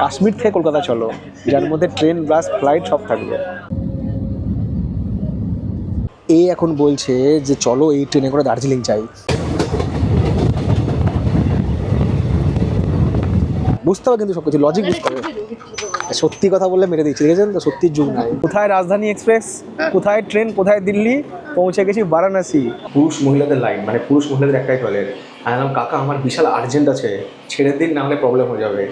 কাশ্মীর থেকে কলকাতা চলো যার মধ্যে ট্রেন বাস ফ্লাইট সব থাকবে। এ এখন বলছে যে চলো এই ট্রেনে করে দার্জিলিং চাই বুঝতে হবে কিন্তু সব কিছু লজিক বুঝতে হবে সত্যি কথা বললে মেরে দিচ্ছি দেখেছেন তো? সত্যি যুগ নাই। কোথায় রাজধানী এক্সপ্রেস কোথায় ট্রেন? কোথায় দিল্লি? পৌঁছে গেছি বারাণসী। পুরুষ মহিলাদের লাইন মানে পুরুষ মহিলাদের একটাই টয়লেট আমি কাকা আমার বিশাল আর্জেন্ট আছে। ছেড়ে দিন না হলে প্রবলেম হয়ে যাবে।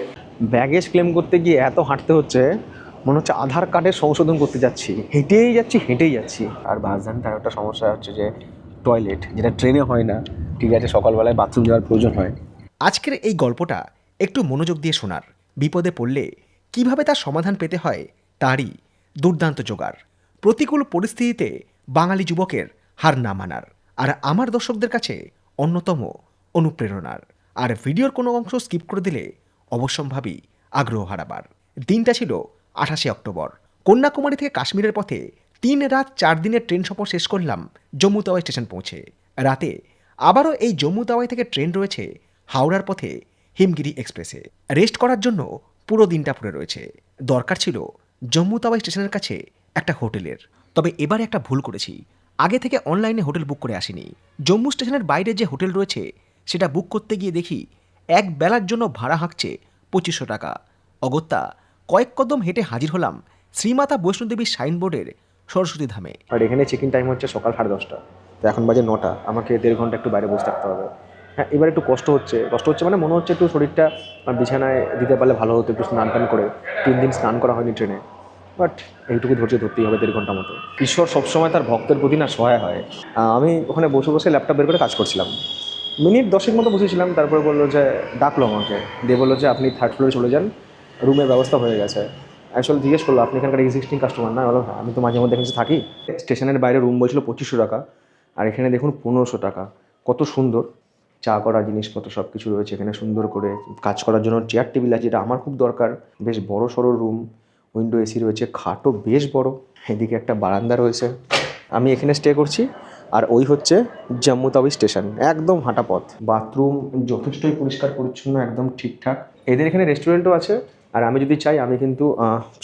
ব্যাগেজ ক্লেম করতে গিয়ে এত হাঁটতে হচ্ছে মনে হচ্ছে আধার কার্ডের সংশোধন করতে যাচ্ছি। হেঁটেই যাচ্ছি হেঁটেই যাচ্ছি। আর বাসধানীতে একটা সমস্যা হচ্ছে যে টয়লেট যেটা ট্রেনে হয় না ঠিক আছে সকালবেলায় বাথরুম যাওয়ার প্রয়োজন হয়। আজকের এই গল্পটা একটু মনোযোগ দিয়ে শোনার। বিপদে পড়লে কীভাবে তার সমাধান পেতে হয় তারই দুর্দান্ত জোগাড়। প্রতিকূল পরিস্থিতিতে বাঙালি যুবকের হার না মানার আর আমার দর্শকদের কাছে অন্যতম অনুপ্রেরণার। আর ভিডিওর কোনো অংশ স্কিপ করে দিলে অবশ্যম্ভাবী আগ্রহ হারাবার। দিনটা ছিল আঠাশে অক্টোবর। কন্যাকুমারী থেকে কাশ্মীরের পথে তিন রাত চার দিনের ট্রেন সফর শেষ করলাম জম্মু তাওয়াই স্টেশন পৌঁছে। রাতে আবারও এই জম্মু তাওয়াই থেকে ট্রেন রয়েছে হাওড়ার পথে হিমগিরি এক্সপ্রেসে। রেস্ট করার জন্য পুরো দিনটা পড়ে রয়েছে। দরকার ছিল জম্মু তাওয়াই স্টেশনের কাছে একটা হোটেলের। তবে এবারে একটা ভুল করেছি। আগে থেকে অনলাইনে হোটেল বুক করে আসিনি। জম্মু স্টেশনের বাইরে যে হোটেল রয়েছে সেটা বুক করতে গিয়ে দেখি এক বেলার জন্য ভাড়া হাঁকছে পঁচিশশো টাকা। অগত্যা কয়েক কদম হেঁটে হাজির হলাম শ্রীমাতা বৈষ্ণোদেবীর সাইনবোর্ডের সরস্বতী ধামে। আর এখানে চেক ইন টাইম হচ্ছে সকাল সাড়ে দশটা। তো এখন বাজে নটা, আমাকে দেড় ঘণ্টা একটু বাইরে বসে থাকতে হবে। হ্যাঁ এবার একটু কষ্ট হচ্ছে। কষ্ট হচ্ছে মানে মনে হচ্ছে একটু শরীরটা বিছানায় দিতে পারলে ভালো হতো, একটু স্নান টান করে। তিন দিন স্নান করা হয়নি ট্রেনে বাট এইটুকু ধৈর্য ধরতেই হবে দেড় ঘণ্টা মতো। ঈশ্বর সবসময় তার ভক্তের প্রতি না সহায় হয়। আমি ওখানে বসে বসে ল্যাপটপ বের করে কাজ করছিলাম। মিনিট দশেক মতো বসেছিলাম, তারপর বলল যে, ডাকলো আমাকে। দিয়ে বলল যে, আপনি থার্ড ফ্লোরে চলে যান রুমের ব্যবস্থা হয়ে গেছে। অ্যাকচুয়ালি জিজ্ঞেস করল, আপনি এখানকার এক্সিস্টিং কাস্টমার না? বললাম হ্যাঁ আমি তো মাঝে মধ্যে এখানে থাকি। স্টেশনের বাইরে রুম বলছিল পঁচিশশো টাকা, আর এখানে দেখুন পনেরোশো টাকা। কত সুন্দর। চা করা জিনিসপত্র সব কিছু রয়েছে এখানে সুন্দর করে। কাজ করার জন্য চেয়ার টেবিল আছে যেটা আমার খুব দরকার। বেশ বড় সড়ো রুম উইন্ডো এসি রয়েছে, খাটও বেশ বড়। এদিকে একটা বারান্দা রয়েছে। আমি এখানে স্টে করছি। আর ওই হচ্ছে জম্মু তাওয়াই স্টেশন একদম হাঁটা পথ। বাথরুম যথেষ্টই পরিষ্কার পরিচ্ছন্ন একদম ঠিকঠাক। এদের এখানে রেস্টুরেন্টও আছে আর আমি যদি চাই আমি কিন্তু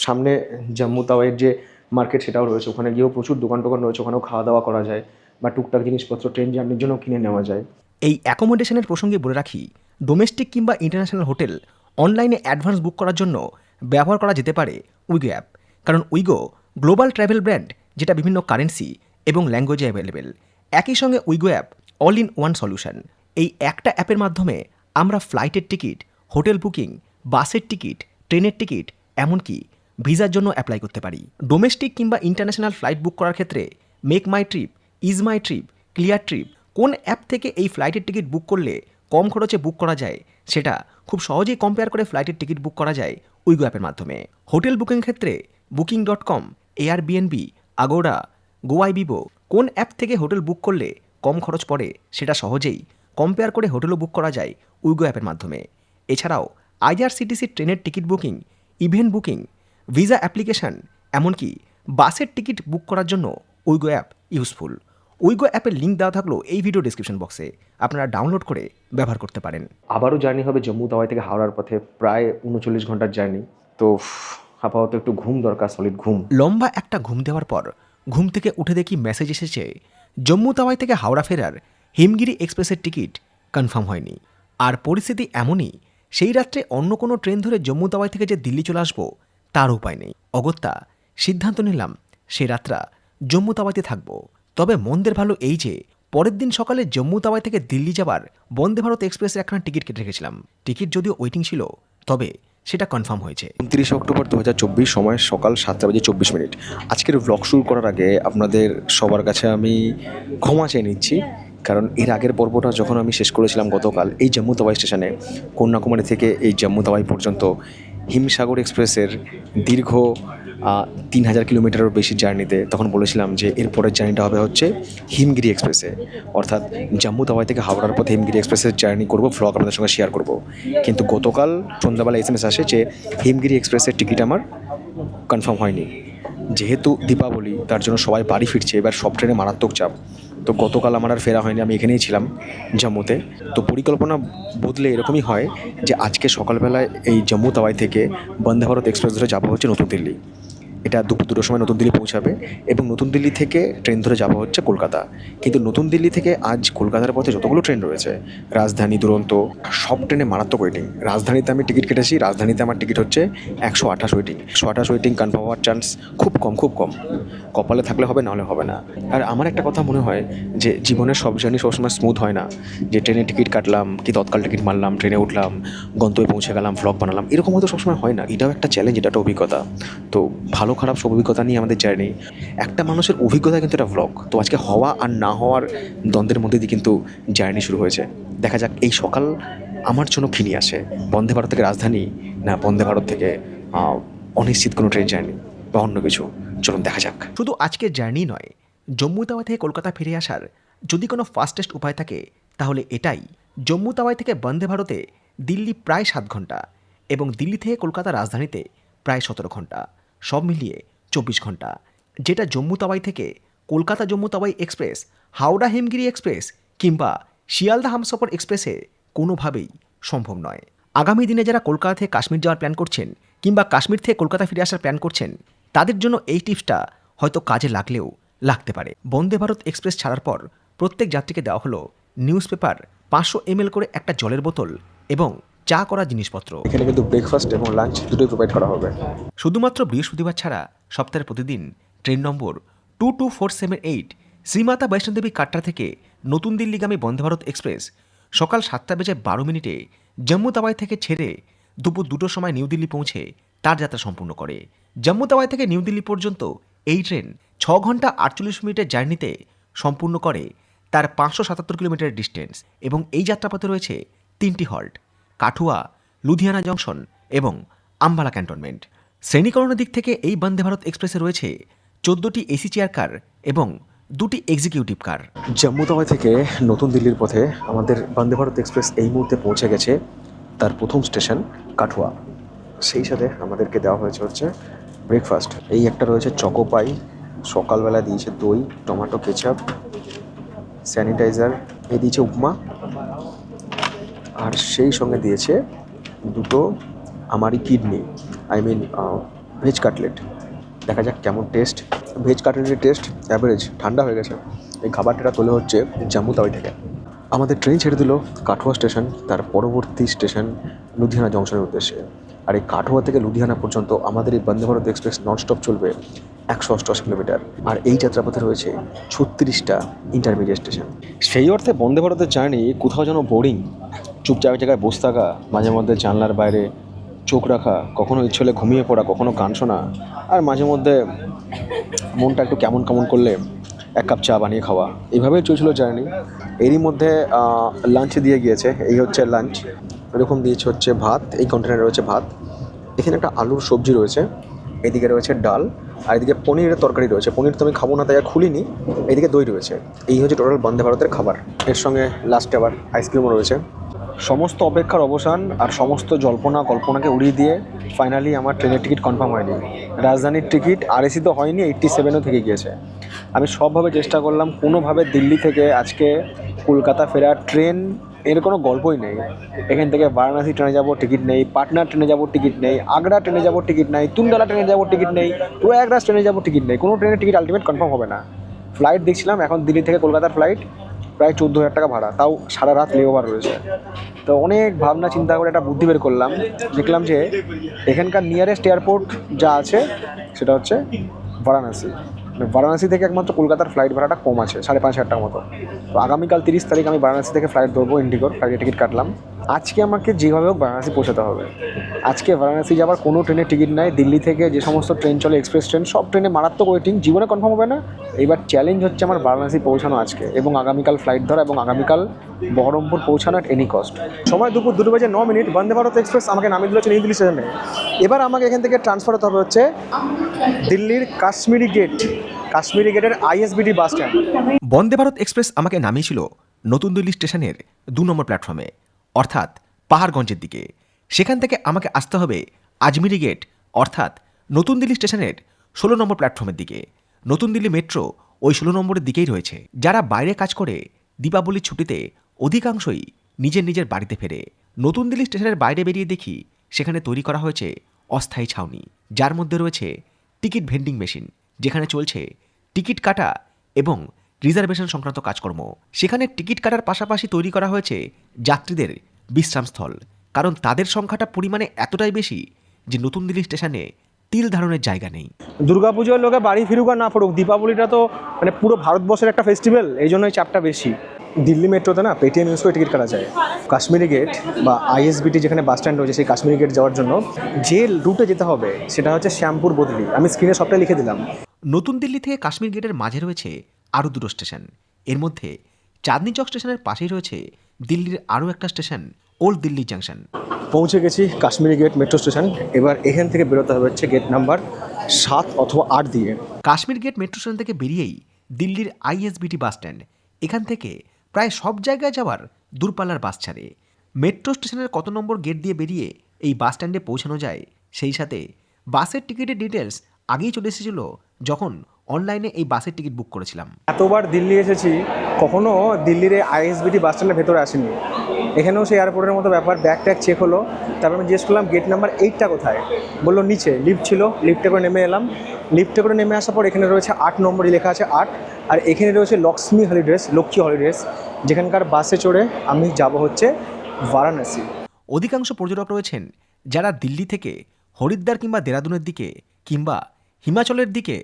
সামনে জম্মু তাওয়াইয়ের যে মার্কেট সেটাও রয়েছে ওখানে গিয়েও প্রচুর দোকান টোকান রয়েছে ওখানেও খাওয়া দাওয়া করা যায় বা টুকটাক জিনিসপত্র ট্রেন জার্নির জন্য কিনে নেওয়া যায়। এই অ্যাকোমোডেশনের প্রসঙ্গে বলে রাখি ডোমেস্টিক কিংবা ইন্টারন্যাশনাল হোটেল অনলাইনে অ্যাডভান্স বুক করার জন্য ব্যবহার করা যেতে পারে উইগো অ্যাপ কারণ উইগো গ্লোবাল ট্রাভেল ব্র্যান্ড যেটা বিভিন্ন কারেন্সি এবং ল্যাঙ্গুয়েজে অ্যাভেলেবেল একই সঙ্গে Wego app all in one solution এই একটা অ্যাপের মাধ্যমে আমরা ফ্লাইটের টিকিট হোটেল বুকিং বাসের টিকিট ট্রেনের টিকিট এমনকি ভিসার জন্য অ্যাপ্লাই করতে পারি। ডোমেস্টিক কিংবা ইন্টারন্যাশনাল ফ্লাইট বুক করার ক্ষেত্রে make my trip ease my trip cleartrip কোন অ্যাপ থেকে এই ফ্লাইটের টিকিট বুক করলে কম খরচে বুক করা যায়, সেটা খুব সহজেই কম্পেয়ার করে ফ্লাইটের টিকিট বুক করা যায় উইগো অ্যাপের মাধ্যমে। হোটেল বুকিং ক্ষেত্রে booking dot com Airbnb Agoda Goibibo কোন অ্যাপ থেকে হোটেল বুক করলে কম খরচ পড়ে সেটা সহজেই কম্পেয়ার করে হোটেলও বুক করা যায় উইগো অ্যাপের মাধ্যমে। এছাড়াও আইআরসিটিসি ট্রেনের ticket booking event booking visa application এমনকি বাসের টিকিট বুক করার জন্য উইগো অ্যাপ ইউজফুল। উইগো অ্যাপের লিঙ্ক দেওয়া থাকল এই ভিডিও ডিসক্রিপশন বক্সে। আপনারা ডাউনলোড করে ব্যবহার করতে পারেন। আবারও জার্নি হবে জম্মু তাওয়াই থেকে হাওড়ার পথে প্রায় উনচল্লিশ ঘণ্টার জার্নি। তো আপাতত একটু ঘুম দরকার সলিড ঘুম। লম্বা একটা ঘুম দেওয়ার পর ঘুম থেকে উঠে দেখি মেসেজ এসেছে, জম্মু তাওয়াই থেকে হাওড়া ফেরার হিমগিরি এক্সপ্রেসের টিকিট কনফার্ম হয়নি। আর পরিস্থিতি এমনই, সেই রাত্রে অন্য কোনো ট্রেন ধরে জম্মু তাওয়াই থেকে যে দিল্লি চলে আসব, তার উপায় নেই। অগত্যা, সিদ্ধান্ত নিলাম, সে রাত্রা জম্মু তাওয়াইতে থাকব। তবে মন্দের ভালো এই যে, পরের দিন সকালে জম্মু তাওয়াই থেকে দিল্লি যাবার বন্দে ভারত এক্সপ্রেসের একখানা টিকিট কেটে রেখেছিলাম। টিকিট যদিও ওয়েটিং ছিল, তবে সেটা কনফার্ম হয়েছে। উনত্রিশে অক্টোবর দু হাজার চব্বিশ সময় সকাল সাতটা বাজে চব্বিশ মিনিট। আজকের ব্লগ শুরু করার আগে আপনাদের সবার কাছে আমি ক্ষমা চেয়ে নিচ্ছি, কারণ এর আগের পর্বটা যখন আমি শেষ করেছিলাম গতকাল এই জম্মু তাওয়াই স্টেশনে, কন্যাকুমারী থেকে এই জম্মু তাওয়াই পর্যন্ত হিমসাগর এক্সপ্রেসের দীর্ঘ তিন হাজার কিলোমিটারের বেশি জার্নিতে তখন বলেছিলাম যে এরপরের জার্নিটা হবে হচ্ছে হিমগিরি এক্সপ্রেসে। অর্থাৎ জম্মু তাওয়াই থেকে হাওড়ার পথে হিমগিরি এক্সপ্রেসের জার্নি করব ফ্লগ আপনাদের সঙ্গে শেয়ার করব। কিন্তু গতকাল সন্ধ্যাবেলা এস এম এস আসে যে হিমগিরি এক্সপ্রেসের টিকিট আমার কনফার্ম হয়নি। যেহেতু দীপাবলি, তার জন্য সবাই বাড়ি ফিরছে, এবার সব ট্রেনে মারাত্মক চাপ। তো গতকাল আমার আর ফেরা হয়নি, আমি এখানেই ছিলাম জম্মুতে। তো পরিকল্পনা বদলে এরকমই হয় যে আজকে সকালবেলায় এই জম্মু তাওয়াই থেকে বন্দে ভারত এক্সপ্রেস ধরে যাওয়া হচ্ছে নতুন দিল্লি। এটা দুপুর দুটোর সময় নতুন দিল্লি পৌঁছাবে এবং নতুন দিল্লি থেকে ট্রেন ধরে যাওয়া হচ্ছে কলকাতা। কিন্তু নতুন দিল্লি থেকে আজ কলকাতার পথে যতগুলো ট্রেন রয়েছে, রাজধানী, দুরন্ত, সব ট্রেনে মারাত্মক ওয়েটিং রাজধানীতে আমি টিকিট কেটেছি, রাজধানীতে আমার টিকিট হচ্ছে একশো আঠাশ ওয়েটিং একশো আঠাশ ওয়েটিং কনফার্ম হওয়ার চান্স খুব কম খুব কম। কপালে থাকলে হবে, নাহলে হবে না। আর আমার একটা কথা মনে হয় যে জীবনের সব জার্নি সবসময় স্মুথ হয় না। যে ট্রেনে টিকিট কাটলাম, কি তৎকাল টিকিট মারলাম, ট্রেনে উঠলাম, গন্তব্যে পৌঁছে গেলাম ভ্লগ বানালাম, এরকম হয়তো সবসময় হয় না। এটাও একটা চ্যালেঞ্জ এটা একটা অভিজ্ঞতা। তো ভালো খারাপ সব অভিজ্ঞতা নিয়ে আমাদের জার্নি একটা মানুষের অভিজ্ঞতা কিন্তু একটা ভ্লগ তো আজকে হওয়া আর না হওয়ার দ্বন্দ্বের মধ্যে দিয়ে কিন্তু জার্নি শুরু হয়েছে। দেখা যাক, এই সকাল আমার জন্য খিনি আসে? বন্দে ভারত থেকে রাজধানী না বন্দে ভারত থেকে অনিশ্চিত কোনো ট্রেন জার্নি বা অন্য কিছু? চলুন দেখা যাক। শুধু আজকের জার্নি নয়, জম্মু তাওয়া থেকে কলকাতা ফিরে আসার যদি কোনো ফাস্টেস্ট উপায় থাকে, তাহলে এটাই। জম্মু তাওয়াই থেকে বন্দে ভারতে দিল্লি প্রায় সাত ঘণ্টা এবং দিল্লি থেকে কলকাতা রাজধানীতে প্রায় সতেরো ঘণ্টা। সব মিলিয়ে চব্বিশ ঘণ্টা। যেটা জম্মু তাওয়াই থেকে কলকাতা জম্মু তাওয়াই এক্সপ্রেস, হাওড়া হেমগিরি এক্সপ্রেস কিংবা শিয়ালদা হামসফর এক্সপ্রেসে কোনোভাবেই সম্ভব নয়। আগামী দিনে যারা কলকাতা থেকে কাশ্মীর যাওয়ার প্ল্যান করছেন কিংবা কাশ্মীর থেকে কলকাতা ফিরে আসার প্ল্যান করছেন, তাদের জন্য এই টিপসটা হয়তো কাজে লাগলেও লাগতে পারে। বন্দে ভারত এক্সপ্রেস ছাড়ার পর প্রত্যেক যাত্রীকে দেওয়া হলো নিউজ পেপার পাঁচশো এমএল করে একটা জলের বোতল এবং চা করা জিনিসপত্র। এখানে কিন্তু ব্রেকফাস্ট এবং লাঞ্চ দুটোই প্রোভাইড করা হবে। শুধুমাত্র বৃহস্পতিবার ছাড়া সপ্তাহের প্রতিদিন train number two two four seven eight Shrimata Vaishnodevi Katra থেকে নতুন দিল্লিগামী বন্দে ভারত এক্সপ্রেস সকাল সাতটা বেজে বারো মিনিটে জম্মু তাওয়াই থেকে ছেড়ে দুপুর দুটোর সময় নিউ দিল্লি পৌঁছে তার যাত্রা সম্পূর্ণ করে। জম্মু তাওয়াই থেকে নিউ দিল্লি পর্যন্ত এই ট্রেন ছ ঘণ্টা আটচল্লিশ মিনিটের জার্নিতে সম্পূর্ণ করে। তার পাঁচশো সাতাত্তর কিলোমিটার ডিস্টেন্স এবং এই যাত্রাপথে রয়েছে তিনটি হল্ট কাঠুয়া, লুধিয়ানা জংশন এবং আম্বালা ক্যান্টনমেন্ট। শ্রেণীকরণের দিক থেকে এই বন্দে ভারত এক্সপ্রেসে রয়েছে চোদ্দোটি এসি চেয়ার কার এবং দুটি এক্সিকিউটিভ কার। জম্মু তাওয়াই থেকে নতুন দিল্লির পথে আমাদের বন্দে ভারত এক্সপ্রেস এই মুহূর্তে পৌঁছে গেছে তার প্রথম স্টেশন কাঠুয়া। সেই সাথে আমাদেরকে দেওয়া হয়েছে হচ্ছে ব্রেকফাস্ট এই একটা রয়েছে চকোপাই সকালবেলা দিয়েছে দই, টমেটো কেচাপ স্যানিটাইজার এ দিয়েছে উপমা আর সেই সঙ্গে দিয়েছে দুটো আমারই kidney I mean veg cutlet দেখা যাক কেমন টেস্ট ভেজ কাটলেটের টেস্ট অ্যাভারেজ ঠান্ডা হয়ে গেছে। এই খাবারটা তোলে হচ্ছে জম্মু তাওয়াই থেকে। আমাদের ট্রেন ছেড়ে দিল কাঠুয়া স্টেশন তার পরবর্তী স্টেশন লুধিয়ানা জংশনের উদ্দেশ্যে। আর এই কাঠুয়া থেকে লুধিয়ানা পর্যন্ত আমাদের এই বন্দে ভারত এক্সপ্রেস ননস্টপ চলবে একশো অষ্টআশি কিলোমিটার। আর এই যাত্রাপথে রয়েছে ছত্রিশটা ইন্টারমিডিয়েট স্টেশন সেই অর্থে বন্দে ভারতের জার্নি কোথাও যেন বোরিং চুপচাপ এক জায়গায় বসে থাকা, মাঝে মধ্যে জানলার বাইরে চোখ রাখা, কখনো ইচ্ছে হলে ঘুমিয়ে পড়া, কখনো গান শোনা, আর মাঝে মধ্যে মনটা একটু কেমন কেমন করলে এক কাপ চা বানিয়ে খাওয়া। এইভাবেই চলছিল জার্নি। এরই মধ্যে লাঞ্চ দিয়ে গিয়েছে। এই হচ্ছে লাঞ্চ এরকম দিয়েছে হচ্ছে ভাত। এই কন্টেনারে রয়েছে ভাত। এখানে একটা আলুর সবজি রয়েছে। এদিকে রয়েছে ডাল। আর এদিকে পনিরের তরকারি রয়েছে। পনির তো আমি খাব না, তাই আর খুলিনি। এদিকে দই রয়েছে। এই হচ্ছে টোটাল বন্দে ভারতের খাবার। এর সঙ্গে লাস্টে আবার আইসক্রিমও রয়েছে। সমস্ত অপেক্ষার অবসান আর সমস্ত জল্পনা কল্পনাকে উড়িয়ে দিয়ে ফাইনালি আমার ট্রেনের টিকিট কনফার্ম হয়নি। রাজধানীর টিকিট আর এসি তো হয়নি এইট্টি সেভেনও থেকে গিয়েছে। আমি সবভাবে চেষ্টা করলাম, কোনোভাবে দিল্লি থেকে আজকে কলকাতা ফেরার ট্রেন, এর কোনো গল্পই নেই। এখান থেকে বারাণসী ট্রেনে যাব, টিকিট নেই, পাটনা ট্রেনে যাব, টিকিট নেই, আগ্রা ট্রেনে যাব, টিকিট নেই তুন্ডালা ট্রেনে যাব, টিকিট নেই প্রয়াগরাজ ট্রেনে যাব, টিকিট নেই। কোনো ট্রেনের টিকিট আলটিমেট কনফার্ম হবে না। ফ্লাইট দেখছিলাম, এখন দিল্লি থেকে কলকাতার ফ্লাইট প্রায় চোদ্দ হাজার টাকা ভাড়া, তাও সারা রাত লেওভার রয়েছে। তো অনেক ভাবনা, চিন্তা করে একটা বুদ্ধি বের করলাম। দেখলাম যে এখানকার নিয়ারেস্ট এয়ারপোর্ট যা আছে, সেটা হচ্ছে বারাণসী। মানে বারাণসী থেকে একমাত্র কলকাতার ফ্লাইট ভাড়াটা কম আছে, সাড়ে পাঁচ হাজার টাকার মতো। তো আগামীকাল তিরিশ তারিখ আমি বারাণসী থেকে ফ্লাইট ধরবো ইন্ডিগোর ফ্লাইটের টিকিট কাটলাম। আজকে আমাকে যেভাবে হোক বারাণসী পৌঁছাতে হবে। আজকে বারাণসী যাবার কোনো ট্রেনের টিকিট নাই, দিল্লি থেকে যে সমস্ত ট্রেন চলে, এক্সপ্রেস ট্রেন, সব ট্রেনে মারাত্মক ওয়েটিং জীবনে কনফার্ম হবে না। এবার চ্যালেঞ্জ হচ্ছে আমার বারাণসী পৌঁছানো আজকে এবং আগামীকাল ফ্লাইট ধরা এবং আগামীকাল বহরমপুর পৌঁছানো অ্যাট এনি কস্ট সময় দুপুর দুটো বাজে ন মিনিট, বন্দে ভারত এক্সপ্রেস আমাকে নামিয়ে দিল হচ্ছে নিউ দিল্লি স্টেশনে এবার আমাকে এখান থেকে ট্রান্সফার হতে হবে হচ্ছে দিল্লির কাশ্মীরি গেট কাশ্মীরি গেটের ISBT bus stand Vande Bharat express আমাকে নামিয়েছিল নতুন দিল্লি স্টেশনের দু নম্বর প্ল্যাটফর্মে অর্থাৎ পাহাড়গঞ্জের দিকে। সেখান থেকে আমাকে আসতে হবে আজমিরি গেট, অর্থাৎ নতুন দিল্লি স্টেশনের ষোলো নম্বর প্ল্যাটফর্মের দিকে। নতুন দিল্লি মেট্রো ওই ষোলো নম্বরের দিকেই রয়েছে। যারা বাইরে কাজ করে, দীপাবলির ছুটিতে অধিকাংশই নিজের নিজের বাড়িতে ফেরে। নতুন দিল্লি স্টেশনের বাইরে বেরিয়ে দেখি সেখানে তৈরি করা হয়েছে অস্থায়ী ছাউনি। যার মধ্যে রয়েছে টিকিট ভেন্ডিং মেশিন, যেখানে চলছে টিকিট কাটা এবং রিজার্ভেশন সংক্রান্ত কাজকর্ম। সেখানে টিকিট কাটার পাশাপাশি তৈরি করা হয়েছে যাত্রীদের বিশ্রামস্থল। কারণ তাদের সংখ্যাটা পরিমাণে এতটাই বেশি যে নতুন দিল্লি স্টেশনে তিল ধারণের জায়গা নেই। দুর্গাপুজোর লোকে বাড়ি ফিরুক আর না ফিরুক দীপাবলিটা তো মানে পুরো ভারতবর্ষের একটা ফেস্টিভ্যাল এই জন্যই চাপটা বেশি। দিল্লি মেট্রোতে না পেটিএম ইউজ করে টিকিট কাটা যায়। কাশ্মীরি গেট বা আইএসবিটি যেখানে বাস স্ট্যান্ড রয়েছে সেই কাশ্মীরি গেট যাওয়ার জন্য যে রুটে যেতে হবে সেটা হচ্ছে শ্যামপুর বদলি। আমি স্ক্রিনে সবটা লিখে দিলাম। নতুন দিল্লি থেকে কাশ্মীর গেটের মাঝে রয়েছে আরও দুটো স্টেশন। এর মধ্যে চাঁদনি চক স্টেশনের পাশেই রয়েছে দিল্লির আরও একটা স্টেশন ওল্ড দিল্লি জাংশন। পৌঁছে গেছি কাশ্মীরি গেট মেট্রো স্টেশন। এবার এখান থেকে বেরোতে হবে হচ্ছে গেট নাম্বার সাত অথবা আট দিয়ে। কাশ্মীর গেট মেট্রো স্টেশন থেকে বেরিয়েই দিল্লির আইএসবিটি বাস স্ট্যান্ড। এখান থেকে প্রায় সব জায়গায় যাওয়ার দূরপাল্লার বাস ছাড়ে। মেট্রো স্টেশনের কত নম্বর গেট দিয়ে বেরিয়ে এই বাস স্ট্যান্ডে পৌঁছানো যায় সেই সাথে বাসের টিকিটের ডিটেলস আগেই চলে এসেছিল যখন অনলাইনে এই বাসের টিকিট বুক করেছিলাম। এতবার দিল্লি এসেছি কখনো দিল্লির এই আইএসবিটি বাস স্ট্যান্ডের ভেতরে আসেনি। এখানেও সেই এয়ারপোর্টের মতো ব্যাপার ব্যাগ ট্যাগ চেক হলো। তারপর আমি জিজ্ঞেস করলাম গেট নাম্বার এইটটা কোথায়? বলল নিচে লিফট ছিল লিফটে করে নেমে এলাম। লিফটে করে নেমে আসার পর এখানে রয়েছে আট নম্বরই লেখা আছে আট। আর এখানে রয়েছে লক্ষ্মী হলিডেস লক্ষ্মী হলিডেস যেখানকার বাসে চড়ে আমি যাব হচ্ছে বারাণসী। অধিকাংশ পর্যটক রয়েছেন যারা দিল্লি থেকে হরিদ্বার কিংবা দেরাদুনের দিকে কিংবা হিমাচলের দিকে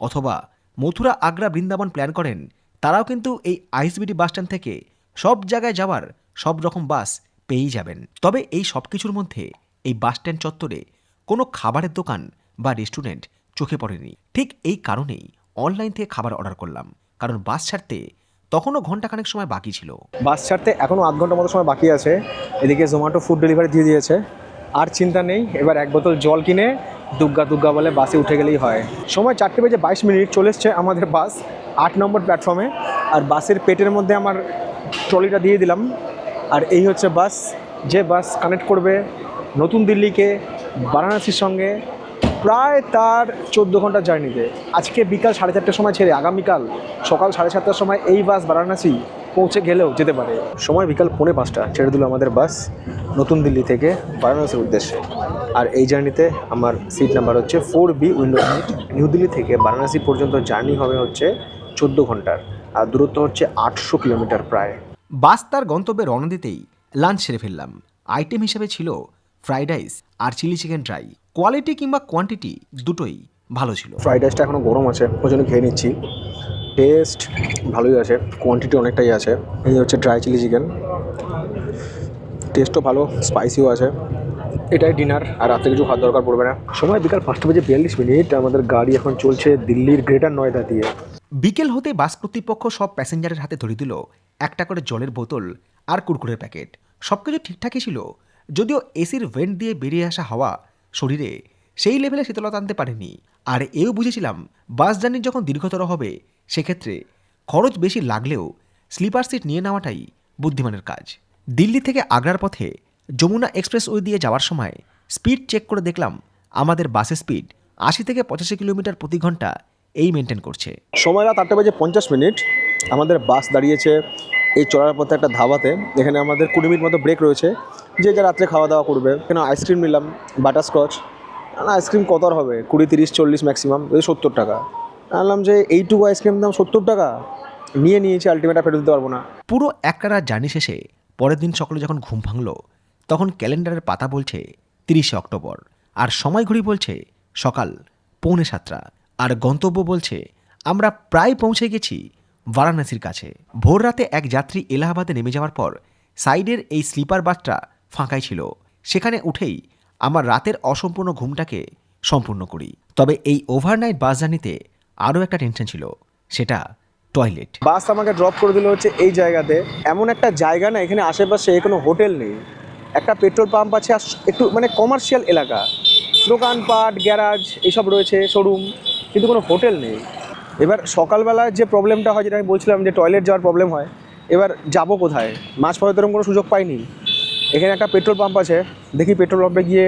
অথবা মথুরা, আগ্রা, বৃন্দাবন প্ল্যান করেন, তারাও কিন্তু এই আইসবিটি বাস স্ট্যান্ড থেকে সব জায়গায় যাওয়ার সব রকম বাস পেয়েই যাবেন। তবে এই সব কিছুর মধ্যে এই বাস স্ট্যান্ড চত্বরে কোনো খাবারের দোকান বা রেস্টুরেন্ট চোখে পড়েনি। ঠিক এই কারণেই অনলাইন থেকে খাবার অর্ডার করলাম, কারণ বাস ছাড়তে তখনও ঘন্টাখানেক সময় বাকি ছিল। বাস ছাড়তে এখনও আধ ঘণ্টার মতো সময় বাকি আছে। এদিকে জোম্যাটো ফুড ডেলিভারি দিয়ে দিয়েছে। আর চিন্তা নেই, এবার এক বোতল জল কিনে দুগ্গা দুগ্গা বলে বাসে উঠে গেলেই হয়। সময় চারটে বেজে বাইশ মিনিট চলে এসছে আমাদের বাস আট নম্বর প্ল্যাটফর্মে আর বাসের পেটের মধ্যে আমার ট্রলিটা দিয়ে দিলাম। আর এই হচ্ছে বাস। যে বাস কানেক্ট করবে নতুন দিল্লিকে, বারাণসীর সঙ্গে, প্রায় তার চোদ্দ ঘণ্টা জার্নিতে আজকে বিকাল সাড়ে চারটের সময় ছেড়ে, আগামীকাল সকাল সাড়ে সাতটার সময় এই বাস বারাণসী পৌঁছে গেলেও যেতে পারে। সময় বিকাল পৌনে পাঁচটা ছেড়ে দিল আমাদের বাস নতুন দিল্লি থেকে বারাণসীর উদ্দেশ্যে। আর এই জার্নিতে আমার সিট নাম্বার হচ্ছে four B window seat new Delhi থেকে বারাণসী পর্যন্ত জার্নি হবে হচ্ছে চোদ্দ ঘণ্টার আর দূরত্ব হচ্ছে আটশো কিলোমিটার প্রায়। বাস তার গন্তব্যে রওনা দিতেই লাঞ্চ সেরে ফেললাম। আইটেম হিসেবে ছিল ফ্রাইড রাইস আর চিলি চিকেন ড্রাই কোয়ালিটি কিংবা কোয়ান্টিটি দুটোই ভালো ছিল। ফ্রাইড রাইসটা এখনও গরম আছে ওই জন্য খেয়ে নিচ্ছি। টেস্ট ভালোই আছে কোয়ান্টিটি অনেকটাই আছে এই হচ্ছে ড্রাই চিলি চিকেন টেস্টও ভালো স্পাইসিও আছে। এটাই ডিনার আর রাতে কিছু খাওয়ার দরকার পড়বে না। সময় বিকাল পাঁচটা বাজে বিয়াল্লিশ মিনিট, আমাদের গাড়ি এখন চলছে দিল্লির গ্রেটার নয়ডা দিয়ে। বিকেল হতে বাস কর্তৃপক্ষ সব প্যাসেঞ্জারের হাতে ধরে দিল। একটা করে জলের বোতল আর কুরকুরের প্যাকেট। সব কিছু ঠিকঠাকই ছিল। যদিও এসির ভেন্ট দিয়ে বেরিয়ে আসা হাওয়া শরীরে সেই লেভেলে শীতলতা আনতে পারেনি। আর এও বুঝেছিলাম, বাস জার্নি যখন দীর্ঘতর হবে সেক্ষেত্রে খরচ বেশি লাগলেও স্লিপার সিট নিয়ে নেওয়াটাই বুদ্ধিমানের কাজ। দিল্লি থেকে আগ্রার পথে যমুনা এক্সপ্রেস এক্সপ্রেসওয়ে দিয়ে যাওয়ার সময় স্পিড চেক করে দেখলাম আমাদের বাসের স্পিড আশি থেকে পঁচাশি কিলোমিটার প্রতি ঘণ্টা এই মেনটেন করছে। সময় রাত আটটা বেজে পঞ্চাশ মিনিট। আমাদের বাস দাঁড়িয়েছে এই চলার পথে একটা ধাবাতে। এখানে আমাদের কুড়ি মিনিট মতো ব্রেক রয়েছে। যে যা রাত্রে খাওয়া দাওয়া করবে। এখানে আইসক্রিম নিলাম, বাটারস্কচ। আইসক্রিম কত হবে? কুড়ি, তিরিশ, চল্লিশ ম্যাক্সিমাম সত্তর টাকা। আনলাম যে এইটুকু আইসক্রিম দাম সত্তর টাকা। নিয়ে নিয়েছি আলটিমেট ফেরত দিতে পারব না। পুরো একটা রাত জার্নি শেষে পরের দিন সকালে যখন ঘুম ভাঙল, তখন ক্যালেন্ডারের পাতা বলছে তিরিশে অক্টোবর, আর সময় ঘড়ি বলছে সকাল পৌনে সাতটা, আর গন্তব্য বলছে আমরা প্রায় পৌঁছে গেছি বারাণসীর কাছে। ভোর রাতে এক যাত্রী এলাহাবাদে নেমে যাওয়ার পর সাইডের এই স্লিপার বাসটা ফাঁকাই ছিল। সেখানে উঠেই আমার রাতের অসম্পূর্ণ ঘুমটাকে সম্পূর্ণ করি। তবে এই ওভারনাইট বাস জার্নিতে আরও একটা টেনশন ছিল, সেটা টয়লেট বাস আমাকে ড্রপ করে দিল হচ্ছে এই জায়গাতে। এমন একটা জায়গা না, এখানে আশেপাশে কোনো হোটেল নেই। একটা পেট্রোল পাম্প আছে, আর একটু মানে কমার্শিয়াল এলাকা। দোকানপাট গ্যারাজ এসব রয়েছে শোরুম কিন্তু কোনো হোটেল নেই। এবার সকালবেলা যে প্রবলেমটা হয়, যেটা আমি বলছিলাম যে টয়লেট যাওয়ার প্রবলেম হয়, এবার যাব কোথায়? মাছ এরকম কোনো সুযোগ পাইনি। এখানে একটা পেট্রোল পাম্প আছে, দেখি পেট্রোল পাম্পে গিয়ে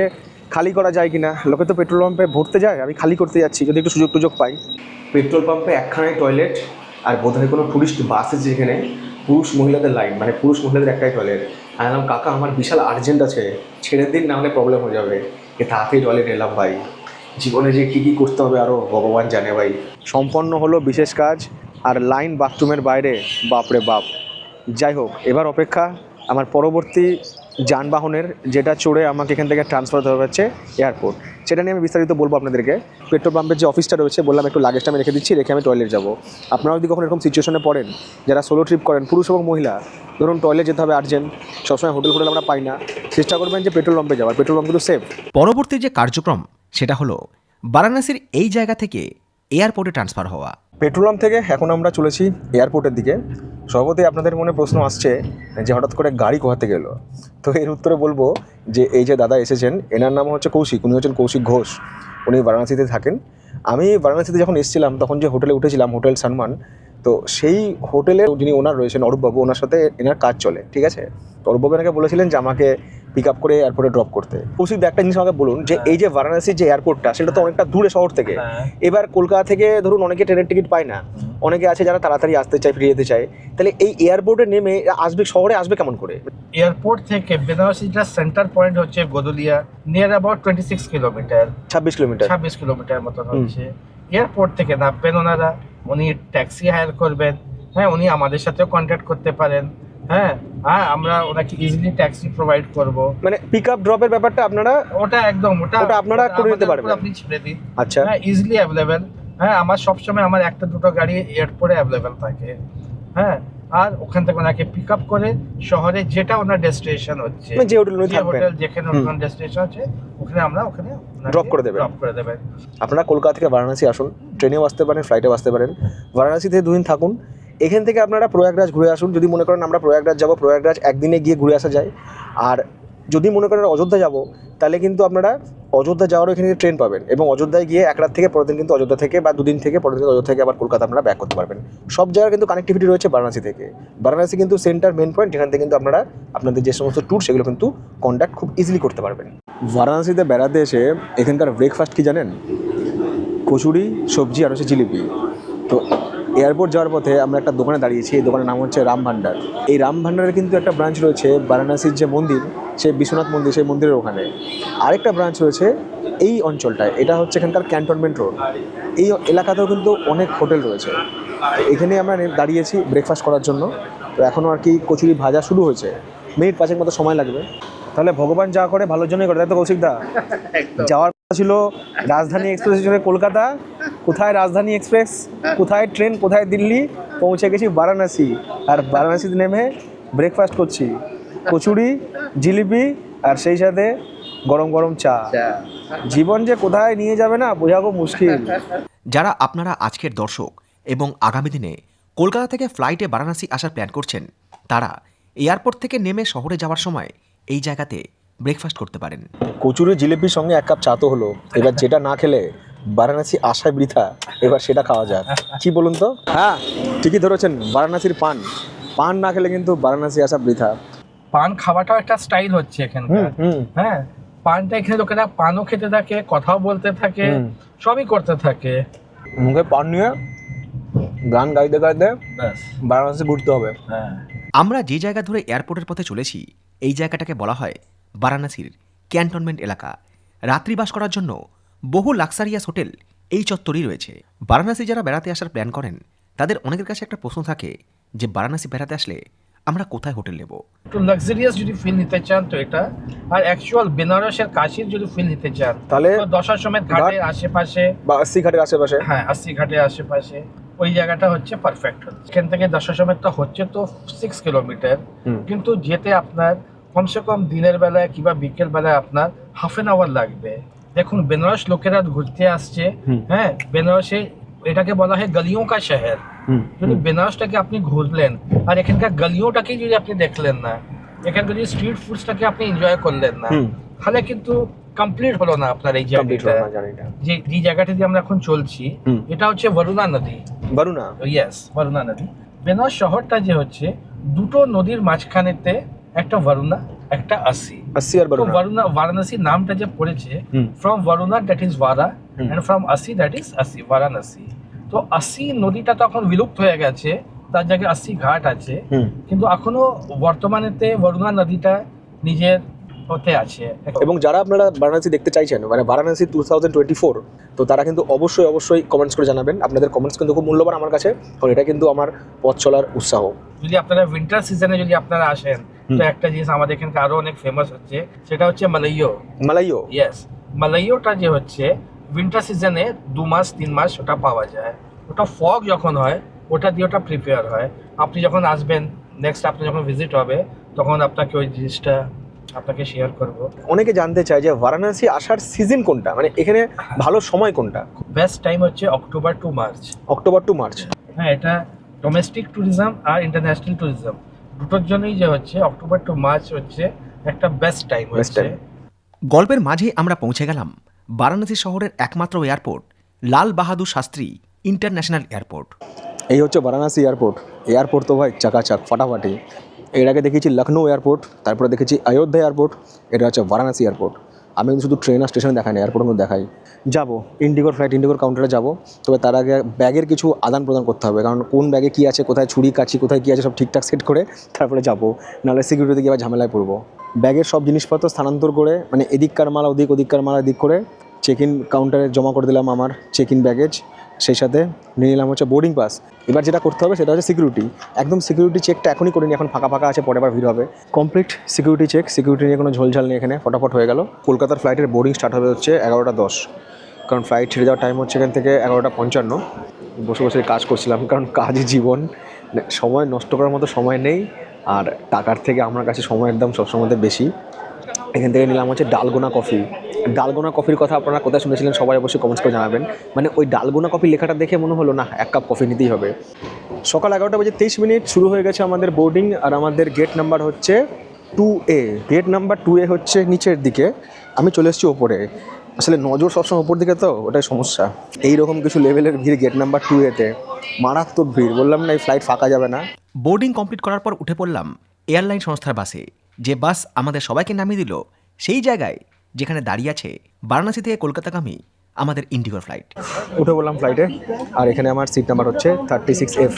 খালি করা যায় কিনা? লোকে তো পেট্রোল পাম্পে ভরতে যায় আমি খালি করতে যাচ্ছি যদি একটু সুযোগ টুযোগ পাই। পেট্রোল পাম্পে একখানায় টয়লেট আর বোধহয় কোনো টুরিস্ট বাস আছে যেখানে পুরুষ মহিলাদের লাইন মানে পুরুষ মহিলাদের একটাই টয়লেট আমি বললাম কাকা আমার বিশাল আর্জেন্ট আছে ছেড়ে দিন না হলে প্রবলেম হয়ে যাবে। এ তাড়াতাড়ি টয়লেট এলাম ভাই। জীবনে যে কী কী করতে হবে আরও ভগবান জানে ভাই। সম্পন্ন হলো বিশেষ কাজ আর লাইন বাথরুমের বাইরে বাপরে বাপ। যাই হোক এবার অপেক্ষা আমার পরবর্তী যানবাহনের যেটা চড়ে আমাকে এখান থেকে ট্রান্সফার হতে হচ্ছে এয়ারপোর্ট সেটা নিয়ে আমি বিস্তারিত বলব আপনাদেরকে। পেট্রোল পাম্পের যে অফিসটা রয়েছে, বললাম একটু লাগেজটা আমি রেখে দিচ্ছি, রেখে আমি টয়লেট যাব। আপনারা যদি কখনো এরকম সিচুয়েশনে পড়েন, যারা সোলো ট্রিপ করেন, পুরুষ এবং মহিলা, ধরুন টয়লেট যেতে হবে আর্জেন্ট সবসময় হোটেল ফোটেল আমরা পাই না। চেষ্টা করবেন যে পেট্রোল পাম্পে যাওয়ার পেট্রোল পাম্প কিন্তু সেফ পরবর্তী যে কার্যক্রম, সেটা হলো, বারাণসীর এই জায়গা থেকে এয়ারপোর্টে ট্রান্সফার হওয়া। পেট্রোল পাম্প থেকে এখন আমরা চলেছি এয়ারপোর্টের দিকে। সর্বতই আপনাদের মনে প্রশ্ন আসছে যে হঠাৎ করে গাড়ি কোহাতে এলো? তো এর উত্তরে বলব যে এই যে দাদা এসেছেন, এনার নাম হচ্ছে কৌশিক, উনি হচ্ছেন কৌশিক ঘোষ। উনি বারাণসীতে থাকেন। আমি বারাণসীতে যখন এসেছিলাম, তখন যে হোটেলে উঠেছিলাম, হোটেল সানমান, তো সেই হোটেলের যিনি ওনার রয়েছেন, অরূপবাবু, ওনার সাথে এনার কাজ চলে, ঠিক আছে? অরূপবাবু এনাকে বলেছিলেন যে আমাকে পিক আপ করে এয়ারপোর্টে ড্রপ করতে। কৌশিক একটা জিনিস আমাকে বলুন যে এই যে বারাণসীর যে এয়ারপোর্টটা সেটা তো অনেকটা দূরে শহর থেকে। এবার কলকাতা থেকে ধরুন অনেকে ট্রেনের টিকিট পায় না। অনেকে আছে যারা তাড়াতাড়ি আসতে চায় ফিরে যেতে চায়। তাহলে এই এয়ারপোর্টে নেমে আসবে শহরে আসবে কেমন করে? এয়ারপোর্ট থেকে বেনারসি যা সেন্টার পয়েন্ট হচ্ছে Godowlia near about twenty six kilometre ছাব্বিশ কিলোমিটার ছাব্বিশ কিলোমিটার মতন হচ্ছে। এয়ারপোর্ট থেকে নামবেন ওনারা উনি ট্যাক্সি হায়ার করবেন। হ্যাঁ উনি আমাদের সাথেও কন্ট্যাক্ট করতে পারেন। হ্যাঁ হ্যাঁ আমরা ওনাকে ইজিলি ট্যাক্সি প্রোভাইড করব। মানে পিক আপ ড্রপের ব্যাপারটা আপনারা ওটা একদম ওটা ওটা আপনারা করে দিতে পারবেন। আপনি ছেড়ে দিন। আচ্ছা। হ্যাঁ ইজিলি অ্যাভেলেবেল হ্যাঁ আমার সবসময় আমার একটা দুটো গাড়ি এয়ারপোর্টে অ্যাভেলেবেল থাকে। হ্যাঁ আর ওখান থেকে ওনাকে পিক আপ করে শহরে যেটা ওনার ডেস্টিনেশন হচ্ছে। মানে যে হোটেল হোটেল যেখানে। ওনার ডেস্টিনেশন আছে ওখানে আমরা ওখানে Drop করে দেবেন। ড্রপ করে দেবেন। আপনারা কলকাতা থেকে বারাণসী আসুন। ট্রেনেও আসতে পারেন ফ্লাইটেও আসতে পারেন। বারাণসীতে দুদিন থাকুন। এখান থেকে আপনারা প্রয়াগরাজ ঘুরে আসুন। যদি মনে করেন আমরা প্রয়াগরাজ যাব, প্রয়াগরাজ একদিনে গিয়ে ঘুরে আসা যায়। আর যদি মনে করেন অযোধ্যা যাব, তাহলে কিন্তু আপনারা অযোধ্যা যাওয়ারও এখানে ট্রেন পাবেন এবং অযোধ্যায় গিয়ে এক রাত থেকে পরের দিন কিন্তু অযোধ্যা থেকে বা দুদিন থেকে পরের দিন অযোধ্যা থেকে আবার কলকাতা আপনারা ব্যাক করতে পারবেন। সব জায়গায় কিন্তু কানেক্টিভিটি রয়েছে বারাণসী থেকে। বারাণসী কিন্তু সেন্টার মেন পয়েন্ট যেখান থেকে কিন্তু আপনারা আপনাদের যে সমস্ত ট্যুর সেগুলো কিন্তু কন্ট্যাক্ট খুব ইজিলি করতে পারবেন। বারাণসীতে বেড়াতে এসে এখানকার ব্রেকফাস্ট কি জানেন? কচুরি, সবজি, আর হচ্ছে জিলিপি। তো এয়ারপোর্ট যাওয়ার পথে আমরা একটা দোকানে দাঁড়িয়েছি এই দোকানের নাম হচ্ছে রাম ভান্ডার এই রাম ভান্ডারের কিন্তু একটা ব্রাঞ্চ রয়েছে বারাণসীর যে মন্দির সেই বিশ্বনাথ মন্দির সেই মন্দিরের ওখানে। আরেকটা ব্রাঞ্চ রয়েছে এই অঞ্চলটায় এটা হচ্ছে এখানকার ক্যান্টনমেন্ট রোড এই এলাকাতেও কিন্তু অনেক হোটেল রয়েছে। এখানে আমরা দাঁড়িয়েছি ব্রেকফাস্ট করার জন্য। তো এখনও আর কি কচুরি ভাজা শুরু হয়েছে। মিনিট পাঁচেক মতো সময় লাগবে। তাহলে ভগবান যা করে ভালোর জন্যই করে তাই তো কৌশিক দা যাওয়ার কথা ছিল রাজধানী এক্সপ্রেস হিসেবে কলকাতা কোথায় রাজধানী এক্সপ্রেস? কোথায় ট্রেন? কোথায় দিল্লি? পৌঁছে গেছি বারাণসী। আর বারাণসীতে নেমে ব্রেকফাস্ট করছি। কচুরি জিলিপি আর সেই সাথে গরম গরম চা। জীবন যে কোথায় নিয়ে যাবে না বোঝা খুব মুশকিল। যারা আপনারা আজকের দর্শক এবং আগামী দিনে কলকাতা থেকে ফ্লাইটে বারাণসী আসার প্ল্যান করছেন তারা এয়ারপোর্ট থেকে নেমে শহরে যাওয়ার সময় এই জায়গাতে ব্রেকফাস্ট করতে পারেন। কচুরি জিলিপির সঙ্গে এক কাপ চা তো হলো। এবার যেটা না খেলে বারাণসী আশায় বৃথা এবার সেটা খাওয়া যাক। কি বলুন তো? হ্যাঁ। ঠিকই ধরেছেন বারাণসীর পান। পান না খেলে কিন্তু বারাণসী আসা বৃথা। পান খাওয়াটাও একটা স্টাইল হচ্ছে এখানকার। হ্যাঁ পানটা এখানে লোকেরা পানও খেতে থাকে কথাও বলতে থাকে সবই করতে থাকে। মুখে পান নিয়ে গান গাইতে গাইতে বারাণসী ঘুরতে হবে। হ্যাঁ। আমরা যে জায়গা ধরে এয়ারপোর্টের পথে চলেছি এই জায়গাটাকে বলা হয় বারাণসীর ক্যান্টনমেন্ট এলাকা। রাত্রিবাস করার জন্য বহু লাক্সারিয়াস হোটেল এই চত্বরেই রয়েছে। বারাণসী যারা বেড়াতে আসার প্ল্যান করেন তাদের অনেকের কাছে একটা প্রশ্ন থাকে যে বারাণসী বেড়াতে আসলে আমরা কোথায় হোটেল নেব? একটু লাক্সারিয়াস যদি ফিল নিতে চান তো এটা আর অ্যাকচুয়াল বেনারসের কাশির যদি ফিল নিতে চান তাহলে দশার সময় ঘাটের আশেপাশে বা আশি ঘাটের আশেপাশে। হ্যাঁ আশি ঘাটের আশেপাশে ওই জায়গাটা হচ্ছে পারফেক্ট এখান থেকে তো হচ্ছে তো সিক্স কিলোমিটার কিন্তু যেতে আপনার কমসে কম দিনের বেলায় কিংবা বিকেল বেলায় আপনার হাফ এন আওয়ার লাগবে। দেখুন বেনারস লোকেরা ঘুরতে আসছে হ্যাঁ বেনারসে এটাকে বলা হয় গলিও কা শহর যদি বেনারসটাকে আপনি ঘুরলেন আর এখানকার গলিওটাকেই যদি আপনি দেখলেন না এখানকার যদি স্ট্রিট ফুডসটাকে আপনি এনজয় করলেন না তাহলে কিন্তু কমপ্লিট হলো না আপনার এই জায়গাটা। যে যে জায়গাটা দিয়ে আমরা এখন চলছি এটা হচ্ছে বরুণা নদী। বারুনা ইয়েস বরুণা নদী। বেনারস শহরটা যে হচ্ছে দুটো নদীর মাঝখানেতে একটা বরুণা একটা Assi Assi from Varuna that is Vara and from Assi that is Assi Varanasi তো আসি নদীটা তখন বিলুপ্ত হয়ে গেছে তার জায়গায় আসি ঘাট আছে কিন্তু এখনও বর্তমানেতে বরুণা নদীটা নিজের হতে আছে। এবং যারা আপনারা বারাণসী দেখতে চাইছেন মানে Varanasi two thousand twenty four তো তারা কিন্তু অবশ্যই অবশ্যই কমেন্টস করে জানাবেন। আপনাদের কমেন্টস কিন্তু খুব মূল্যবান আমার কাছে কারণ এটা কিন্তু আমার পথ চলার উৎসাহ। যদি আপনারা উইন্টার সিজনে যদি আপনারা আসেন তো একটা জিনিস আমাদের এখানকে আরও অনেক ফেমাস হচ্ছে সেটা হচ্ছে মালাইয়ো মালাইও? ইয়েস মালাইয়োটা যে হচ্ছে উইন্টার সিজনে দু মাস তিন মাস ওটা পাওয়া যায়। ওটা ফগ যখন হয় ওটা দিয়ে ওটা প্রিপেয়ার হয়। আপনি যখন আসবেন নেক্সট আপনি যখন ভিজিট হবে তখন আপনাকে ওই জিনিসটা আপনাকে শেয়ার করব। অনেকে জানতে চায় যে বারাণসী আসার সিজন কোনটা? মানে এখানে ভালো সময় কোনটা? বেস্ট টাইম হচ্ছে October to March October to March হ্যাঁ এটা ডোমেস্টিক ট্যুরিজম আর ইন্টারন্যাশনাল ট্যুরিজম দুটোর জন্যই যে হচ্ছে অক্টোবর টু মার্চ হচ্ছে একটা বেস্ট টাইম হচ্ছে। গল্পের মাঝেই আমরা পৌঁছে গেলাম বারাণসী শহরের একমাত্র airport Lal Bahadur Shastri international airport এই হচ্ছে বারাণসী এয়ারপোর্ট এয়ারপোর্ট তো ভাই চাকাচাক ফাটাফাটি। এর আগে দেখেছি লখনৌ এয়ারপোর্ট, তারপরে দেখেছি অযোধ্যা এয়ারপোর্ট এটা হচ্ছে বারাণসী এয়ারপোর্ট। আমি কিন্তু শুধু ট্রেন আর স্টেশনে দেখাই না এয়ারপোর্টের মধ্যে দেখাই। যাব ইন্ডিগোর ফ্লাইট ইন্ডিগোর কাউন্টারে যাব, তবে তার আগে ব্যাগের কিছু আদান প্রদান করতে হবে, কারণ কোন ব্যাগে কী আছে, কোথায় ছুরি কাছি কোথায় কী আছে সব ঠিকঠাক সেট করে তারপরে যাব। নাহলে সিকিউরিটি গিয়ে ঝামেলায় পড়ব। ব্যাগের সব জিনিসপত্র স্থানান্তর করে মানে এদিককার মাল ওদিক, ওদিককার মাল এদিক করে চেক ইন কাউন্টারে জমা করে দিলাম আমার চেক ইন ব্যাগেজ সেই সাথে নিয়ে নিলাম হচ্ছে বোর্ডিং পাস এবার যেটা করতে হবে সেটা হচ্ছে সিকিউরিটি একদম সিকিউরিটি চেকটা এখনই করিনি, এখন ফাঁকা ফাঁকা আছে, পরে আবার ভিড় হবে। কমপ্লিট সিকিউরিটি চেক সিকিউরিটি নিয়ে কোনো ঝোলঝাল নেই এখানে, ফটাফট হয়ে গেল। কলকাতার ফ্লাইটের বোর্ডিং স্টার্ট হবে হচ্ছে এগারোটা দশ। কারণ ফ্লাইট ছেড়ে যাওয়ার টাইম হচ্ছে এখান থেকে এগারোটা পঞ্চান্ন। বসে বসে কাজ করছিলাম, কারণ কাজই জীবন, সময় নষ্ট করার মতো সময় নেই। আর টাকার থেকে আমার কাছে সময়ের দাম সবসময় বেশি। এখান থেকে নিলাম হচ্ছে ডালগোনা কফি। ডালগোনা কফির কথা আপনারা কোথায় শুনেছিলেন সবাই অবশ্যই কমেন্টস করে জানাবেন। মানে ওই ডালগোনা কফি লেখাটা দেখে মনে হলো, না, এক কাপ কফি নিতেই হবে। সকাল এগারোটা বাজে তেইশ মিনিট শুরু হয়ে গেছে আমাদের বোর্ডিং আর আমাদের গেট নাম্বার হচ্ছে two A gate number two A হচ্ছে নিচের দিকে। আমি চলে এসেছি ওপরে। আসলে নজর সবসময় ওপর দিকে তো, ওটাই সমস্যা। এই রকম কিছু লেভেলের ভিড় গেট নাম্বার টু এতে মারাত্মক ভিড়। বললাম না, এই ফ্লাইট ফাঁকা যাবে না। বোর্ডিং কমপ্লিট করার পর উঠে পড়লাম এয়ারলাইন সংস্থার বাসে। যে বাস আমাদের সবাইকে নামিয়ে দিল সেই জায়গায় যেখানে দাঁড়িয়ে আছে বারাণসী থেকে কলকাতাগামী আমাদের ইন্ডিগোর ফ্লাইট উঠে বললাম ফ্লাইটে আর এখানে আমার সিট নাম্বার হচ্ছে থার্টি সিক্স এফ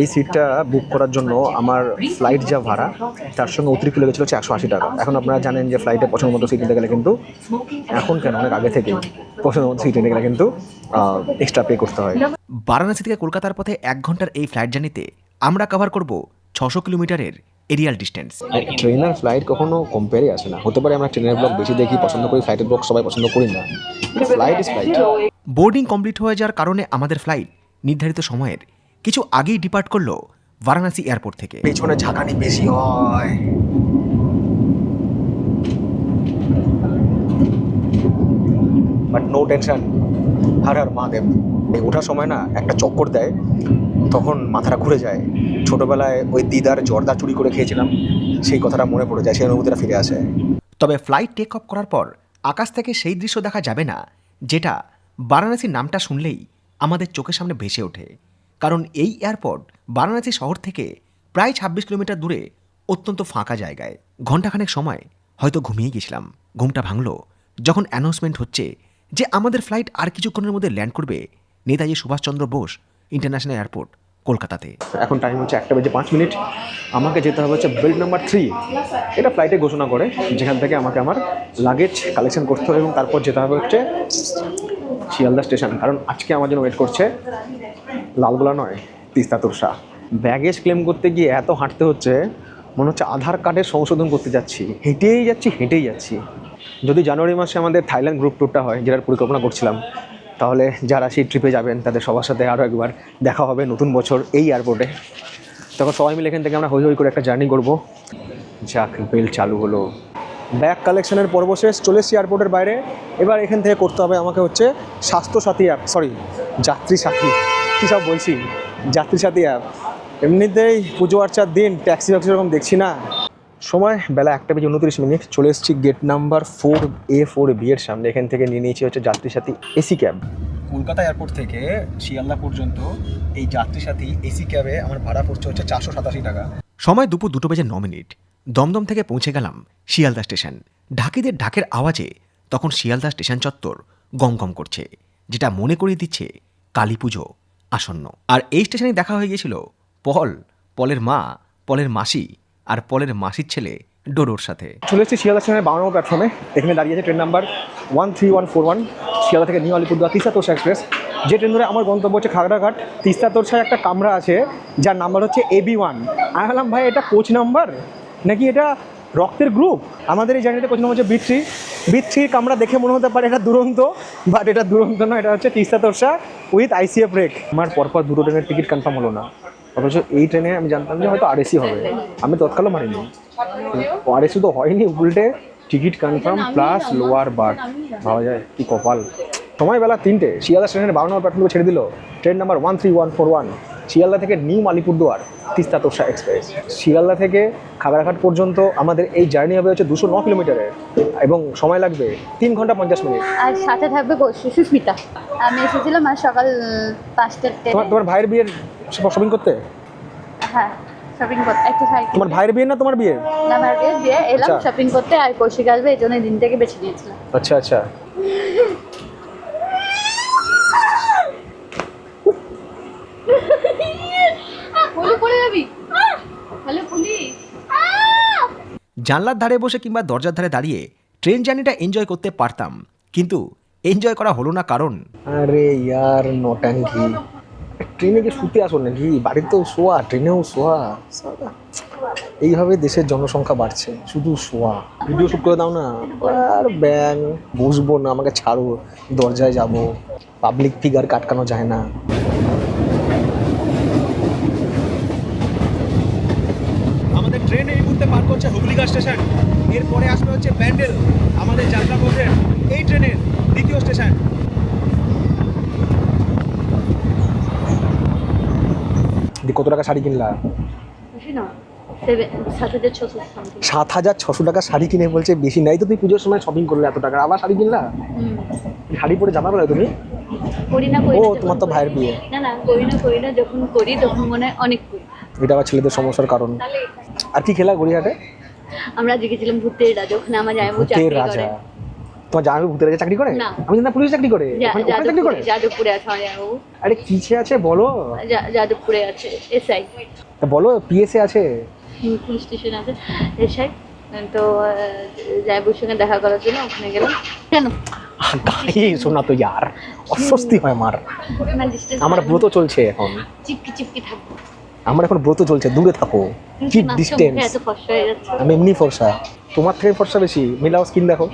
এই সিটটা বুক করার জন্য আমার ফ্লাইট যা ভাড়া তার সঙ্গে অতিরিক্ত লেগেছিল হচ্ছে একশো আশি টাকা। এখন আপনারা জানেন যে ফ্লাইটে পছন্দ মতো সিট নিতে গেলে কিন্তু এখন কেন? অনেক আগে থেকেই পছন্দ মতো সিট নিতে গেলে কিন্তু এক্সট্রা পে করতে হয়। বারাণসী থেকে কলকাতার পথে এক ঘণ্টার এই ফ্লাইট জার্নিতে আমরা কভার করব ছশো কিলোমিটারের এরিয়াল ডিস্টেন্স ট্রেন আর ফ্লাইট কখনো কম্পেয়ারই আসে না। হতে পারে আমরা ট্রেনের ব্লগ বেশি দেখি পছন্দ করি ফ্লাইটের ব্লগ সবাই পছন্দ করি না। Flight is flight boarding complete হয়ে যাওয়ার কারণে আমাদের ফ্লাইট নির্ধারিত সময়ের কিছু আগেই ডিপার্ট করল বারাণসী এয়ারপোর্ট থেকে। পেছনে ঝাঁকানি বেশি হয়। But no tension Har Har Mahadev এই ওঠার সময় না একটা চক্কর দেয়, তখন মাথাটা ঘুরে যায়। ছোটোবেলায় ওই দিদার জর্দা চুরি করে খেয়েছিলাম, সেই কথাটা মনে পড়ে যায়, সেই অনুভূতিটা ফিরে আসে। তবে ফ্লাইট টেক অফ করার পর আকাশ থেকে সেই দৃশ্য দেখা যাবে না, যেটা বারাণসীর নামটা শুনলেই আমাদের চোখের সামনে ভেসে ওঠে। কারণ এই এয়ারপোর্ট বারাণসী শহর থেকে প্রায় ছাব্বিশ কিলোমিটার দূরে অত্যন্ত ফাঁকা জায়গায়। ঘণ্টাখানেক সময় হয়তো ঘুমিয়ে গেছিলাম, ঘুমটা ভাঙল, যখন অ্যানাউন্সমেন্ট হচ্ছে যে আমাদের ফ্লাইট আর কিছুক্ষণের মধ্যে ল্যান্ড করবে নেতাজি সুভাষচন্দ্র বোস ইন্টারন্যাশনাল এয়ারপোর্ট কলকাতাতে। এখন টাইম হচ্ছে একটা বেজে পাঁচ মিনিট আমাকে যেতে হবে হচ্ছে বেল্ট নাম্বার থ্রি এটা ফ্লাইটে ঘোষণা করে, যেখান থেকে আমাকে আমার লাগেজ কালেকশন করতে হবে এবং তারপর যেতে হবে হচ্ছে শিয়ালদা স্টেশন কারণ আজকে আমার জন্য ওয়েট করছে লালগোলা নয়, তিস্তা তুরসা ব্যাগেজ ক্লেম করতে গিয়ে এত হাঁটতে হচ্ছে, মনে হচ্ছে আধার কার্ডের সংশোধন করতে যাচ্ছি। হেঁটেই যাচ্ছি হেঁটেই যাচ্ছি। যদি জানুয়ারি মাসে আমাদের থাইল্যান্ড গ্রুপ ট্যুরটা হয়, যেটার পরিকল্পনা করছিলাম, তাহলে যারা সেই ট্রিপে যাবেন, তাদের সবার সাথে আরও একবার দেখা হবে নতুন বছর এই এয়ারপোর্টে তখন সবাই মিলে এখান থেকে আমরা হই হই করে একটা জার্নি করব। যাক বেল চালু হলো। ব্যাগ কালেকশনের পর্ব শেষ, চলে এসেছি এয়ারপোর্টের বাইরে। এবার এখান থেকে করতে হবে আমাকে হচ্ছে স্বাস্থ্যসাথী অ্যাপ সরি যাত্রী সাথী। কী সব বলছি? যাত্রী সাথী অ্যাপ এমনিতেই পুজো আর্চার দিন ট্যাক্সি ফ্যাক্সি এরকম দেখছি না। সময় বেলা একটা বেজে উনত্রিশ মিনিট চলে এসেছি gate number four A four B এর সামনে। এখান থেকে নিয়ে নিয়েছি হচ্ছে যাত্রী সাথী এসি ক্যাব কলকাতা এয়ারপোর্ট থেকে শিয়ালদা পর্যন্ত এই যাত্রী সাথী এসি ক্যাবে আমার ভাড়া পড়ছে হচ্ছে চারশো সাতাশি টাকা। সময় দুপুর দুটো বেজে ন মিনিট। দমদম থেকে পৌঁছে গেলাম শিয়ালদা স্টেশন। ঢাকিদের ঢাকের আওয়াজে তখন শিয়ালদা স্টেশন চত্বর গমগম করছে যেটা মনে করিয়ে দিচ্ছে কালী পুজো আসন্ন। আর এই স্টেশনে দেখা হয়ে গিয়েছিল পল পলের মা পলের মাসি আর পলের মাসির ছেলে ডোডোর সাথে। চলে এসেছি শিয়ালদা স্টেশনের বারো নম্বর প্ল্যাটফর্মে। এখানে দাঁড়িয়ে আছে train number one three one four one Sealdah থেকে নিউ আলিপুরদুয়ার তিস্তা তোরসা এক্সপ্রেস। যে ট্রেন ধরে আমার গন্তব্য হচ্ছে খাগড়াঘাট। তিস্তা তোরসায় একটা কামরা আছে, যার নাম্বার হচ্ছে এবি ওয়ান আমি ভাবলাম, ভাই, এটা কোচ নাম্বার? নাকি এটা রক্তের গ্রুপ আমাদের এই জার্নিতে কোচ নাম্বার হচ্ছে বি থ্রি বি থ্রি কামরা দেখে মনে হতে পারে এটা দুরন্ত বাট এটা দুরন্ত না এটা হচ্ছে Teesta Torsa with ICF rake আমার পরপর দুটো ট্রেনের টিকিট কনফার্ম হলো না। অথচ এই ট্রেনে আমি জানতাম যে হয়তো আরএসি হবে। আমি তৎকালও মারিনি আরএসি তো হয়নি, উল্টে ticket confirm plus lower berth ভাবা যায় কি কপাল। সময় বেলা তিনটে শিয়ালদা স্টেশনের বারো নম্বর প্ল্যাটফর্মে ছেড়ে দিল train number one three one four one Sealdah থেকে নিউ আলিপুরদুয়ার তিস্তা তোষা এক্সপ্রেস। শিয়ালদা থেকে খাগড়াঘাট পর্যন্ত আমাদের এই জার্নি হবে হচ্ছে দুশো ন কিলোমিটারের এবং সময় লাগবে তিন ঘণ্টা পঞ্চাশ মিনিট। আর সাথে থাকবে সুস্মিতা। আমি এসেছিলাম আজ সকাল পাঁচটার তোমার তোমার ভাইয়ের বিয়ের শপিং করতে? হ্যাঁ শপিং করতে। একটা সাইকেল তোমার ভাইয়ের বিয়ে না তোমার বিয়ে না আমার বিয়ে এলাম আচ্ছা। শপিং করতে আর কৌশিক আসবে এই জন্য দিনটাকে বেছে নিয়েছিলাম। আচ্ছা আচ্ছা পুলি পড়ে যাবি হ্যালো পুলি জানলার ধারে বসে কিংবা দরজার ধারে দাঁড়িয়ে ট্রেন জার্নিটা এনজয় করতে পারতাম। কিন্তু এনজয় করা হলো না কারণ? আরে ইয়ার নটাঙ্কি ট্রেনে কি শুতে আসো নাকি? বাড়িতেও শোয়া, ট্রেনেও শোয়া। এইভাবে দেশের জনসংখ্যা বাড়ছে, শুধু শোয়া। ভিডিও শ্যুট করে দাও না, আর ব্যাং, বসবো না, আমাকে ছাড়ো, দরজায় যাব। পাবলিক ফিগার কাটকানো যায় না আমাদের ট্রেন এই মুহূর্তে পার করছে হুগলিগা স্টেশন। এরপরে আসবে হচ্ছে ব্যান্ডেল আমাদের যাত্রাপথের এই ট্রেনের দ্বিতীয় স্টেশন। কত টাকা শাড়ি কিনলা? সাত হাজার ছশো টাকা শাড়ি কিনে বলছে বেশি নাই তো তুমি পুজোর সময় শপিং করলে এত টাকা। আবার শাড়ি কিনলা? শাড়ি পরে যাবা বলে তুমি? না ও, তোমার তো ভাইয়ের বিয়ে। না না করি না করি না যখন করি তখন মনে হয় অনেক করি। এটা আবার ছেলেদের সমস্যার কারণ। আর কি খেলা গড়িয়াহাটে? আমরা আজকে গেছিলাম ভূতের রাজা ওখানে আমার জামাইবু ভূতের চাকরি রাজা। করে। তোমার জামাই ভূতের রাজা চাকরি করে? না। আমি জানি পুলিশ চাকরি করে। যা- ওখানে- ওখানে চাকরি করে? যাদবপুরে যাদবপুরে আছে আমার জামাইবাবু আরে কিসে আছে বলো? যা- যাদবপুরে আছে এসআই। তা বলো পিএসএ আছে? পুলিশ স্টেশন আছে এসআই। তো জামাইবুর সঙ্গে দেখা করার জন্য ওখানে গেলাম। কেন? গায়ে শোনা তো ইয়ার অস্বস্তি হয় আমার। আমার ব্রত চলছে এখন। চিপকি চিপকি থাকব। আমার এখন ব্রত চলছে দূরে থাকো। কিপ ডিস্টেন্স হয়ে আমি এমনি ফর্সা। তোমার থেকে ফর্সা বেশি। মিলাও স্কিন দেখো।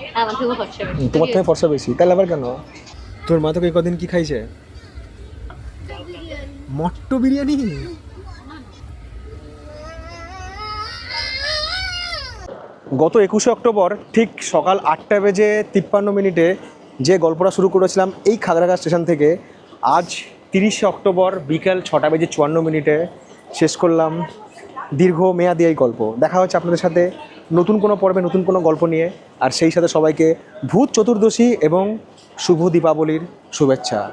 হুম, তোমার থেকে ফর্সা বেশি। তাহলে আবার কেন? তোর মা তোকে কদিন কি খাইছে? মট্ট বিরিয়ানি? গত একুশে অক্টোবর ঠিক সকাল আটটা বেজে তিপ্পান্ন মিনিটে যে গল্পটা শুরু করেছিলাম এই খাগড়াঘাট স্টেশন থেকে আজ তিরিশে অক্টোবর বিকেল ছটা বেজে চুয়ান্ন মিনিটে শেষ করলাম দীর্ঘ মেয়াদি এই গল্প। দেখা হচ্ছে আপনাদের সাথে নতুন কোনো পর্বে, নতুন কোনো গল্প নিয়ে। আর সেই সাথে সবাইকে ভূত চতুর্দশী এবং শুভ দীপাবলির শুভেচ্ছা।